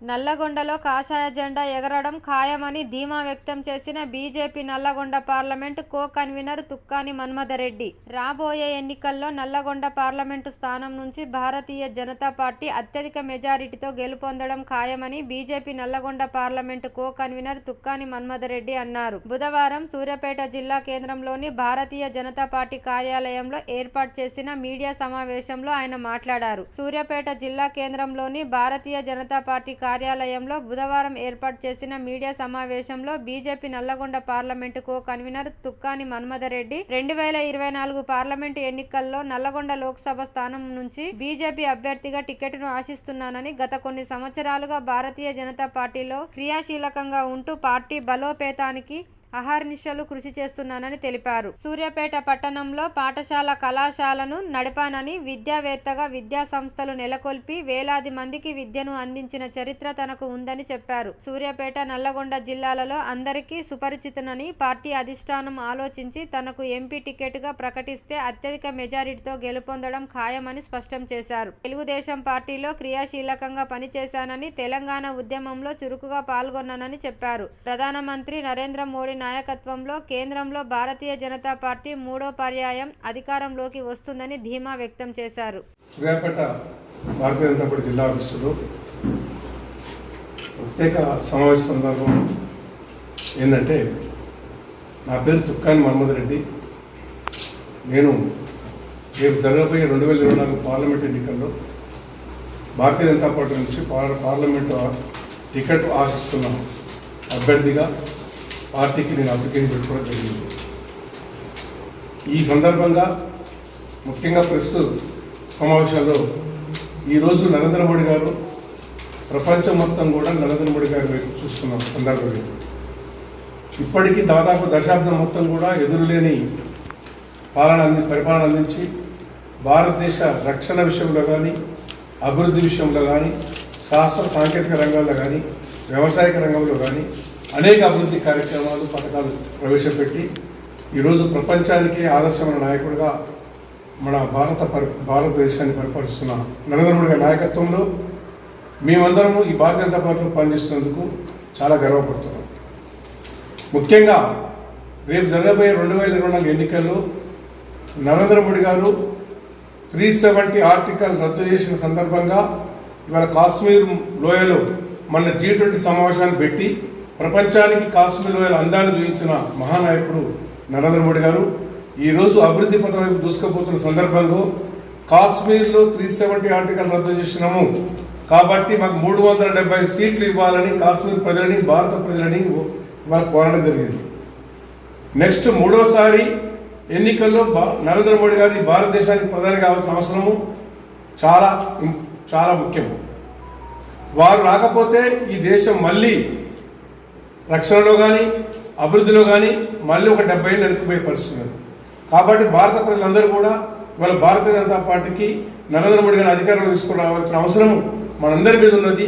నల్లగొండలో కాషాయ జెండా ఎగరడం ఖాయమని ధీమా వ్యక్తం చేసిన BJP Nalgonda parliament co convener Tukkani Manmatha Reddy రాబోయే ఎన్నికల్లో నల్లగొండ పార్లమెంటు స్థానం నుంచి భారతీయ జనతా పార్టీ అత్యధిక మెజారిటీతో గెలుపొందడం ఖాయమని BJP Nalgonda parliament co convener Tukkani Manmatha Reddy అన్నారు. బుధవారం సూర్యాపేట జిల్లా కేంద్రంలోని భారతీయ జనతా పార్టీ కార్యాలయంలో ఏర్పాటు చేసిన మీడియా సమావేశంలో ఆయన మాట్లాడారు. సూర్యాపేట జిల్లా కేంద్రంలోని భారతీయ జనతా పార్టీ కార్యాలయంలో బుధవారం ఏర్పాటు చేసిన మీడియా సమావేశంలో BJP Nalgonda parliament co convener Tukkani Manmatha Reddy రెండు వేల ఇరవై నాలుగు పార్లమెంటు ఎన్నికల్లో నల్లగొండ లోక్సభ స్థానం నుంచి బీజేపీ అభ్యర్థిగా టికెట్ను ఆశిస్తున్నానని గత కొన్ని సంవత్సరాలుగా భారతీయ జనతా పార్టీలో క్రియాశీలకంగా ఉంటూ పార్టీ బలోపేతానికి అహర్నిశలు కృషి చేస్తున్నానని తెలిపారు. సూర్యాపేట పట్టణంలో పాఠశాల కళాశాలను నడిపానని విద్యావేత్తగా విద్యా సంస్థలు నెలకొల్పి వేలాది మందికి విద్యను అందించిన చరిత్ర తనకు ఉందని చెప్పారు. సూర్యాపేట నల్లగొండ జిల్లాలలో అందరికీ సుపరిచితనని పార్టీ అధిష్టానం ఆలోచించి తనకు ఎంపీ టికెట్గా ప్రకటిస్తే అత్యధిక మెజారిటీతో గెలుపొందడం ఖాయమని స్పష్టం చేశారు. తెలుగుదేశం పార్టీలో క్రియాశీలకంగా పనిచేశానని తెలంగాణ ఉద్యమంలో చురుకుగా పాల్గొన్నానని చెప్పారు. ప్రధానమంత్రి నరేంద్ర మోడీ నాయకత్వంలో కేంద్రంలో భారతీయ జనతా పార్టీ మూడో పర్యాయం అధికారంలోకి వస్తుందని ధీమా వ్యక్తం చేశారు. సూర్యాపేట భారతీయ జనతా పార్టీ జిల్లా ఆఫీసులో ప్రత్యేక సమావేశ సందర్భం ఏంటంటే నా పేరు తుక్కాని మహమ్మద్ రెడ్డి. నేను రేపు జరగబోయే రెండు వేల ఇరవై నాలుగు పార్లమెంట్ ఎన్నికల్లో భారతీయ జనతా పార్టీ నుంచి పార్- పార్లమెంటు టికెట్ ఆశిస్తున్నాను అభ్యర్థిగా పార్టీకి నేను అప్లికేషన్ పెట్టుకోవడం జరిగింది. ఈ సందర్భంగా ముఖ్యంగా ప్రెస్ సమావేశాల్లో ఈరోజు నరేంద్ర మోడీ గారు ప్రపంచం మొత్తం కూడా నరేంద్ర మోడీ గారి వైపు చూస్తున్న సందర్భం ఇప్పటికీ దాదాపు దశాబ్దం మొత్తం కూడా ఎదురులేని పాలన అంది పరిపాలన అందించి భారతదేశ రక్షణ విషయంలో కానీ అభివృద్ధి విషయంలో కానీ శాస్త్ర సాంకేతిక రంగాల్లో కానీ వ్యవసాయక రంగంలో కానీ అనేక అభివృద్ధి కార్యక్రమాలు పథకాలు ప్రవేశపెట్టి ఈరోజు ప్రపంచానికి ఆదర్శమైన నాయకుడిగా మన భారత పరి భారతదేశాన్ని పరిపాలిస్తున్న నరేంద్ర మోడీ గారి నాయకత్వంలో మేమందరము ఈ భారతీయ జనతా పార్టీలో పనిచేస్తున్నందుకు చాలా గర్వపడుతున్నాం. ముఖ్యంగా రేపు జరగబోయే రెండు వేల ఇరవై నాలుగు ఎన్నికల్లో నరేంద్ర మోడీ గారు త్రీ సెవెంటీ ఆర్టికల్ రద్దు చేసిన సందర్భంగా ఇవాళ కాశ్మీర్ లోయలో మన జీ ట్వంటీ సమావేశాన్ని పెట్టి ప్రపంచానికి కాశ్మీర్ లోయల అందాన్ని చూపించిన మహానాయకుడు నరేంద్ర మోడీ గారు ఈరోజు అభివృద్ధి పథం వైపు దూసుకుపోతున్న సందర్భంలో కాశ్మీర్లో త్రీ సెవెంటీ ఆర్టికల్ రద్దు చేసినాము. కాబట్టి మాకు మూడు వందల డెబ్బై సీట్లు ఇవ్వాలని కాశ్మీర్ ప్రజలని భారత ప్రజలని ఇవాళ కోరడం జరిగింది. నెక్స్ట్ మూడోసారి ఎన్నికల్లో నరేంద్ర మోడీ గారి భారతదేశానికి ప్రధాని కావాల్సిన అవసరము చాలా చాలా ముఖ్యం వారు రాకపోతే ఈ దేశం మళ్ళీ రక్షణలో కానీ అభివృద్ధిలో కానీ మళ్ళీ ఒక డెబ్బై ఏళ్ళు వెనుకపోయే పరిస్థితున్నారు కాబట్టి భారత ప్రజలందరూ కూడా ఇవాళ భారతీయ జనతా పార్టీకి నరేంద్ర మోడీ గారి అధికారంలో తీసుకురావాల్సిన అవసరం మనందరి మీద ఉన్నది.